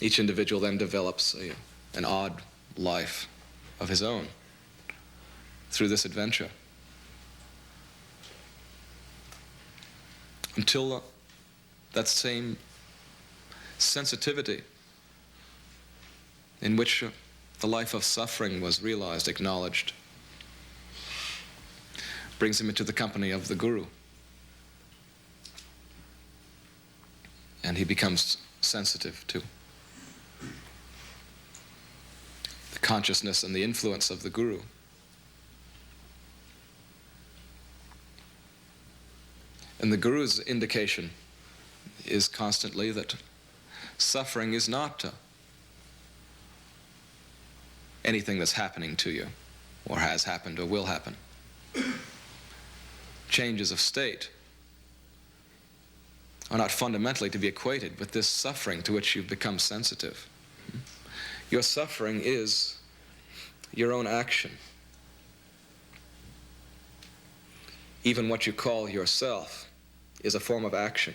Each individual then develops a, an odd life of his own through this adventure. Until that same sensitivity in which the life of suffering was realized, acknowledged, brings him into the company of the Guru. And he becomes sensitive to the consciousness and the influence of the Guru. And the Guru's indication is constantly that suffering is not uh, anything that's happening to you, or has happened, or will happen. Changes of state are not fundamentally to be equated with this suffering to which you've become sensitive. Your suffering is your own action. Even what you call yourself is a form of action.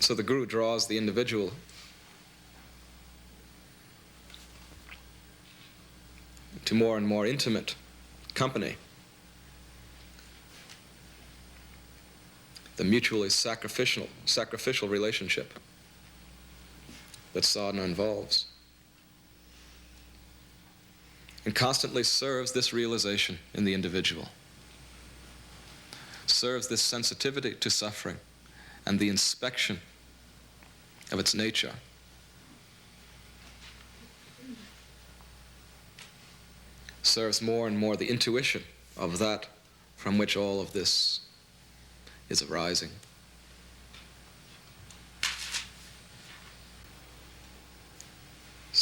So the Guru draws the individual to more and more intimate company. The mutually sacrificial, sacrificial relationship that sadhana involves. And constantly serves this realization in the individual, serves this sensitivity to suffering and the inspection of its nature. Serves more and more the intuition of that from which all of this is arising.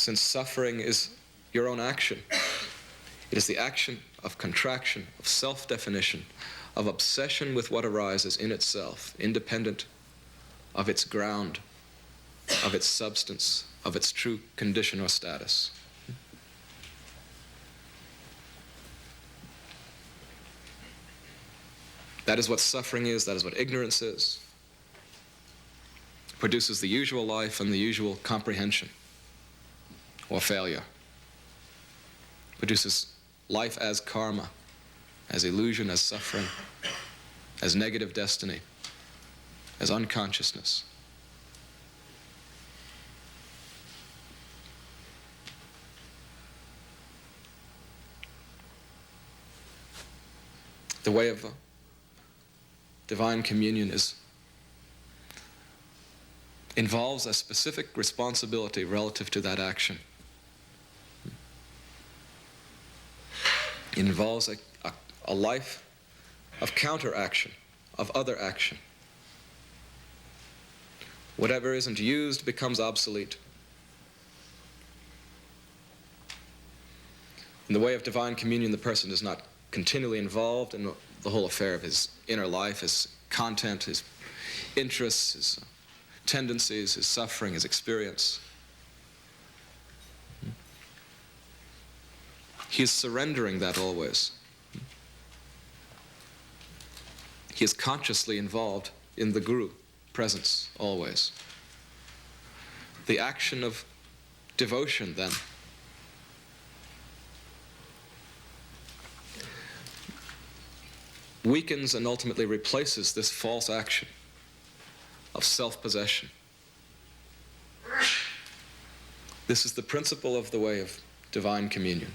Since suffering is your own action, it is the action of contraction, of self definition, of obsession with what arises in itself, independent of its ground, of its substance, of its true condition or status. That is what suffering is, that is what ignorance is. It produces the usual life and the usual comprehension or failure. Produces life as karma, as illusion, as suffering, as negative destiny, as unconsciousness. The way of divine communion is involves a specific responsibility relative to that action. Involves a, a, a life of counteraction, of other action. Whatever isn't used becomes obsolete. In the way of divine communion, the person is not continually involved in the whole affair of his inner life, his content, his interests, his tendencies, his suffering, his experience. He is surrendering that always. He is consciously involved in the Guru presence always. The action of devotion, then, weakens and ultimately replaces this false action of self possession. This is the principle of the way of divine communion.